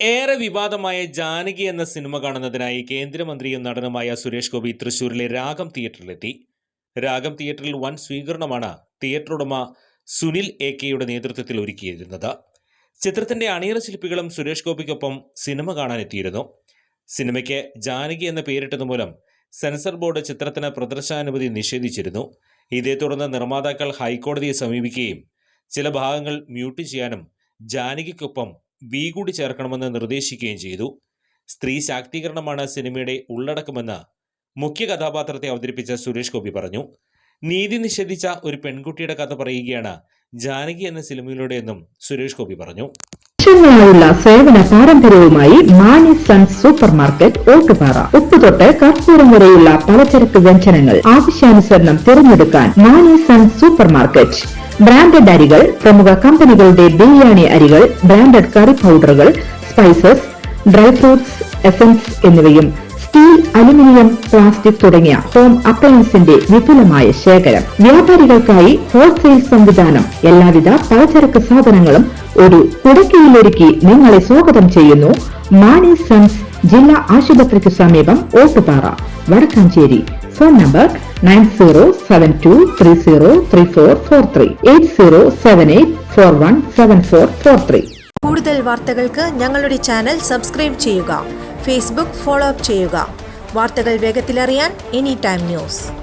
ഏറെ വിവാദമായ ജാനകി എന്ന സിനിമ കാണുന്നതിനായി കേന്ദ്രമന്ത്രിയും നടനുമായ സുരേഷ് ഗോപി തൃശൂരിലെ രാഗം തിയേറ്ററിലെത്തി. രാഗം തിയേറ്ററിൽ വൻ സ്വീകരണമാണ് തിയേറ്റർ ഉടമ സുനിൽ എ കെയുടെ നേതൃത്വത്തിൽ ഒരുക്കിയിരുന്നത്. ചിത്രത്തിന്റെ അണിയറ ശില്പികളും സുരേഷ് ഗോപിക്കൊപ്പം സിനിമ കാണാനെത്തിയിരുന്നു. സിനിമയ്ക്ക് ജാനകി എന്ന പേരിട്ടത് മൂലം സെൻസർ ബോർഡ് ചിത്രത്തിന് പ്രദർശനാനുമതി നിഷേധിച്ചിരുന്നു. ഇതേ തുടർന്ന് നിർമ്മാതാക്കൾ ഹൈക്കോടതിയെ സമീപിക്കുകയും ചില ഭാഗങ്ങൾ മ്യൂട്ട് ചെയ്യാനും ജാനകിക്കൊപ്പം വി കൂടി ചേർക്കണമെന്ന് നിർദ്ദേശിക്കുകയും ചെയ്തു. സ്ത്രീ ശാക്തീകരണമാണ് സിനിമയുടെ ഉള്ളടക്കമെന്ന് മുഖ്യ കഥാപാത്രത്തെ അവതരിപ്പിച്ച സുരേഷ് ഗോപി പറഞ്ഞു. നീതി നിഷേധിച്ച ഒരു പെൺകുട്ടിയുടെ കഥ പറയുകയാണ് ജാനകി എന്ന സിനിമയിലൂടെ എന്നും സുരേഷ് ഗോപി പറഞ്ഞു. സേവന പാരമ്പര്യവുമായി Mani sons super market Ottupara. ഉപ്പ് തൊട്ട് കർപ്പൂരം വരെയുള്ള പലചരക്ക് വ്യഞ്ജനങ്ങൾ. ആവശ്യാനുസരണം തിരഞ്ഞെടുക്കാൻ Mani sons super market. Branded അരികൾ പ്രമുഖ കമ്പനികളുടെ ബിരിയാണി അരികൾ ബ്രാൻഡഡ് കറി പൗഡറുകൾ സ്പൈസസ് ഡ്രൈ ഫ്രൂട്ട്സ് എസൻസ് എന്നിവയും സ്റ്റീൽ അലുമിനിയം പ്ലാസ്റ്റിക് തുടങ്ങിയ ഹോം അപ്ലയൻസിന്റെ വിപുലമായ ശേഖരം. വ്യാപാരികൾക്കായി ഹോൾസെയിൽ സംവിധാനം എല്ലാവിധ പലചരക്ക് സാധനങ്ങളും ഒരു കുടക്കീയിലൊരുക്കി നിങ്ങളെ സ്വാഗതം ചെയ്യുന്നു. മാണി സൺസ് ജില്ലാ ആശുപത്രിക്ക് സമീപം Ottupara Vadakkanchery. Phone number nine zero seven two three zero three four four three. Eight zero seven eight four one seven four four three. കൂടുതൽ വാർത്തകൾക്ക് ഞങ്ങളുടെ ചാനൽ സബ്സ്ക്രൈബ് ചെയ്യുക. ഫേസ്ബുക്ക് ഫോളോ അപ്പ് ചെയ്യുക. വാർത്തകൾ വേഗത്തിലറിയാൻ എനി ടൈം ന്യൂസ്.